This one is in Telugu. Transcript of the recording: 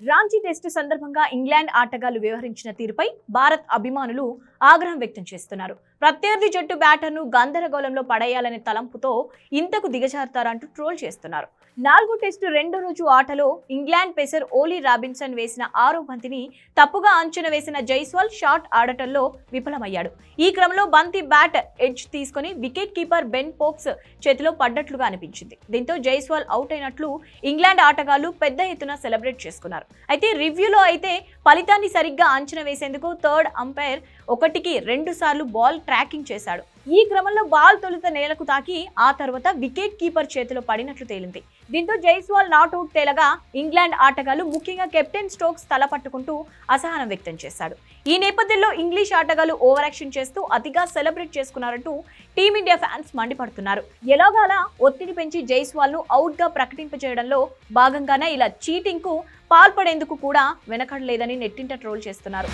రాంచీ టెస్టు సందర్భంగా ఇంగ్లాండ్ ఆటగాళ్ళు వ్యవహరించిన తీరుపై భారత్ అభిమానులు ఆగ్రహం వ్యక్తం చేస్తున్నారు. ప్రత్యర్థి జట్టు బ్యాటర్ను గందరగోళంలో పడేయాలనే తలంపుతో ఇంతకు దిగజారుతారంటూ ట్రోల్ చేస్తున్నారు. నాలుగో టెస్టు రెండో రోజు ఆటలో ఇంగ్లాండ్ పేసర్ ఓలీ రాబిన్సన్ వేసిన ఆరో బంతిని తప్పుగా అంచనా వేసిన జైస్వాల్ షాట్ ఆడటంలో విఫలమయ్యాడు. ఈ క్రమంలో బంతి బ్యాట్ ఎడ్జ్ తీసుకొని వికెట్ కీపర్ బెన్ పోక్స్ చేతిలో పడ్డట్లుగా అనిపించింది. దీంతో జైస్వాల్ అవుట్ అయినట్లు ఇంగ్లాండ్ ఆటగాళ్ళు పెద్ద ఎత్తున సెలబ్రేట్ చేసుకున్నారు. అయితే రివ్యూలో అయితే ఫలితాన్ని సరిగ్గా అంచనా వేసేందుకు థర్డ్ అంపైర్ ఒకటికి రెండు సార్లు బాల్ ట్రాకింగ్ చేశాడు. ఈ క్రమంలో బాల్ తొలుత నేలకు తాకి ఆ తర్వాత వికెట్ కీపర్ చేతిలో పడినట్లు తేలింది. దీంతో జైస్వాల్ నాట్అవుట్ తేలగా ఇంగ్లాండ్ ఆటగాళ్ళు ముఖ్యంగా కెప్టెన్ స్టోక్స్ తల పట్టుకుంటూ అసహనం వ్యక్తం చేశాడు. ఈ నేపథ్యంలో ఇంగ్లీష్ ఆటగాళ్ళు ఓవరాక్షన్ చేస్తూ అతిగా సెలబ్రేట్ చేసుకున్నారంటూ టీమిండియా ఫ్యాన్స్ మండిపడుతున్నారు. ఎలాగాలా ఒత్తిడి పెంచి జైస్వాల్ను అవుట్గా ప్రకటింపజేయడంలో భాగంగానే ఇలా చీటింగ్కు పాల్పడేందుకు కూడా వెనకడలేదని నెట్టింట ట్రోల్ చేస్తున్నారు.